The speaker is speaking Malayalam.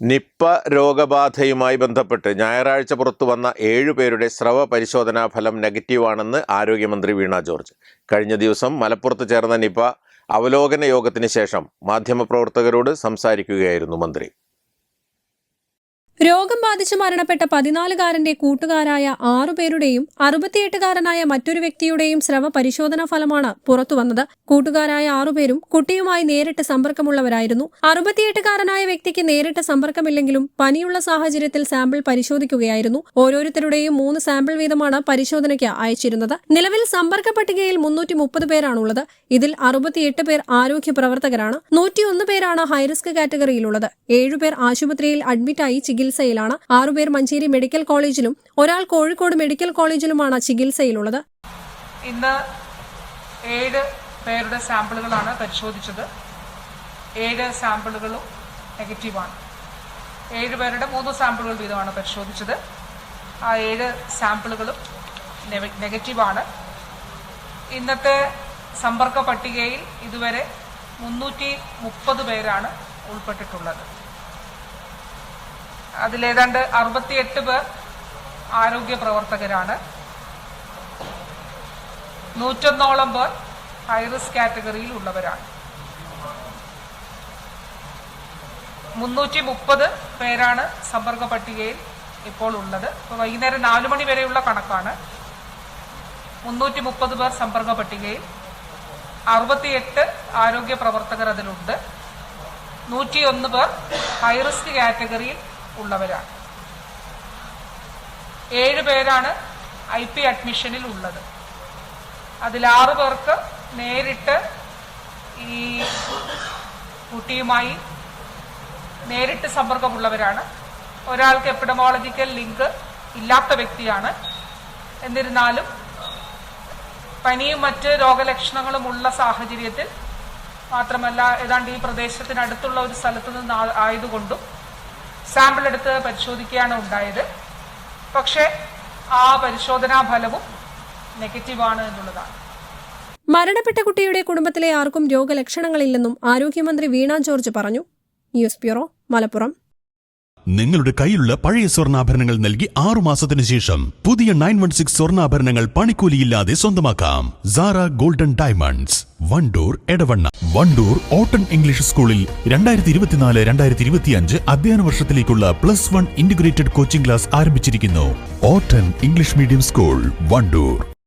Nipah രോഗബാധയുമായി ബന്ധപ്പെട്ട് ഞായറാഴ്ച പുറത്തു വന്ന ഏഴുപേരുടെ സ്രവ പരിശോധനാ ഫലം നെഗറ്റീവാണെന്ന് ആരോഗ്യമന്ത്രി വീണ ജോർജ്. കഴിഞ്ഞ ദിവസം മലപ്പുറത്ത് ചേർന്ന നിപ്പ അവലോകന യോഗത്തിന് ശേഷം മാധ്യമപ്രവർത്തകരോട് സംസാരിക്കുകയായിരുന്നു മന്ത്രി. രോഗം ബാധിച്ച് മരണപ്പെട്ട പതിനാലുകാരന്റെ കൂട്ടുകാരായ ആറുപേരുടെയും അറുപത്തിയെട്ടുകാരനായ മറ്റൊരു വ്യക്തിയുടെയും സ്രവ പരിശോധനാ ഫലമാണ് പുറത്തുവന്നത് കൂട്ടുകാരായ ആറുപേരും കുട്ടിയുമായി നേരിട്ട് സമ്പർക്കമുള്ളവരായിരുന്നു. അറുപത്തിയെട്ടുകാരനായ വ്യക്തിക്ക് നേരിട്ട് സമ്പർക്കമില്ലെങ്കിലും പനിയുള്ള സാഹചര്യത്തിൽ സാമ്പിൾ പരിശോധിക്കുകയായിരുന്നു. ഓരോരുത്തരുടെയും മൂന്ന് സാമ്പിൾ വീതമാണ് പരിശോധനയ്ക്ക് അയച്ചിരുന്നത്. നിലവിൽ സമ്പർക്ക പട്ടികയിൽ മുന്നൂറ്റി മുപ്പത് പേരാണുള്ളത്. ഇതിൽ അറുപത്തിയെട്ട് പേർ ആരോഗ്യ പ്രവർത്തകരാണ്. നൂറ്റിയൊന്ന് പേരാണ് ഹൈറിസ്ക് കാറ്റഗറിയിലുള്ളത്. ഏഴുപേർ ആശുപത്രിയിൽ അഡ്മിറ്റായി ചികിത്സയിലാണ്. ആറുപേർ മഞ്ചേരി മെഡിക്കൽ കോളേജിലും ഒരാൾ കോഴിക്കോട് മെഡിക്കൽ കോളേജിലുമാണ് ചികിത്സയിലുള്ളത്. ഇന്ന് ഏഴ് പേരുടെ സാമ്പിളുകളാണ് പരിശോധിച്ചത്. ഏഴ് സാമ്പിളുകളും നെഗറ്റീവാണ്. ഏഴ് പേരുടെ മൂന്ന് സാമ്പിളുകൾ വീതമാണ് പരിശോധിച്ചത്. ആ ഏഴ് സാമ്പിളുകളും നെഗറ്റീവാണ്. ഇന്നത്തെ സമ്പർക്ക പട്ടികയിൽ ഇതുവരെ മുന്നൂറ്റി മുപ്പത് പേരാണ് ഉൾപ്പെട്ടിട്ടുള്ളത്. അതിലേതാണ്ട് അറുപത്തിയെട്ട് പേർ ആരോഗ്യ പ്രവർത്തകരാണ്. നൂറ്റൊന്നോളം പേർ ഹൈറിസ്ക് കാറ്റഗറിയിൽ ഉള്ളവരാണ്. മുന്നൂറ്റി മുപ്പത് പേരാണ് സമ്പർക്ക പട്ടികയിൽ ഇപ്പോൾ ഉള്ളത്. ഇപ്പോൾ വൈകുന്നേരം നാലു മണി വരെയുള്ള കണക്കാണ്. മുന്നൂറ്റി മുപ്പത് പേർ സമ്പർക്ക പട്ടികയിൽ. അറുപത്തിയെട്ട് ആരോഗ്യ പ്രവർത്തകർ അതിലുണ്ട്. നൂറ്റിയൊന്ന് പേർ ഹൈറിസ്ക് കാറ്റഗറിയിൽ ഉള്ളവരാണ്. ഏഴ് പേരാണ് ഐ പി അഡ്മിഷനിൽ ഉള്ളത്. അതിൽ ആറ് പേർക്ക് നേരിട്ട് ഈ കുട്ടിയുമായി നേരിട്ട് സമ്പർക്കമുള്ളവരാണ്. ഒരാൾക്ക് എപ്പിഡമോളജിക്കൽ ലിങ്ക് ഇല്ലാത്ത വ്യക്തിയാണ്. എന്നിരുന്നാലും പനിയും മറ്റ് രോഗലക്ഷണങ്ങളും ഉള്ള സാഹചര്യത്തിൽ മാത്രമല്ല ഏതാണ്ട് ഈ പ്രദേശത്തിനടുത്തുള്ള ഒരു സ്ഥലത്ത് നിന്ന് ആയതുകൊണ്ടും സാമ്പിൾ എടുത്ത് പരിശോധിക്കുകയാണ് ഉണ്ടായത്. പക്ഷേ ആ പരിശോധനാ ഫലവും നെഗറ്റീവാണ് എന്നുള്ളതാണ്. മരണപ്പെട്ട കുട്ടിയുടെ കുടുംബത്തിലെ ആർക്കും രോഗലക്ഷണങ്ങളില്ലെന്നും ആരോഗ്യമന്ത്രി വീണ ജോർജ് പറഞ്ഞു. News bureau Malappuram. നിങ്ങളുടെ കയ്യിലുള്ള പഴയ സ്വർണാഭരണങ്ങൾ നൽകി ആറു മാസത്തിന് ശേഷം പുതിയ നയൻ വൺ സിക്സ് സ്വർണാഭരണങ്ങൾ പണിക്കൂലിയില്ലാതെ സ്വന്തമാക്കാം. Sara golden diamonds. Wandoor Edavanna. Wandoor ഓട്ടൺ English സ്കൂളിൽ രണ്ടായിരത്തി ഇരുപത്തിനാല് രണ്ടായിരത്തി ഇരുപത്തിയഞ്ച് അധ്യയന വർഷത്തിലേക്കുള്ള plus one integrated coaching class ആരംഭിച്ചിരിക്കുന്നു. ഓട്ടൺ ഇംഗ്ലീഷ് മീഡിയം സ്കൂൾ വണ്ടൂർ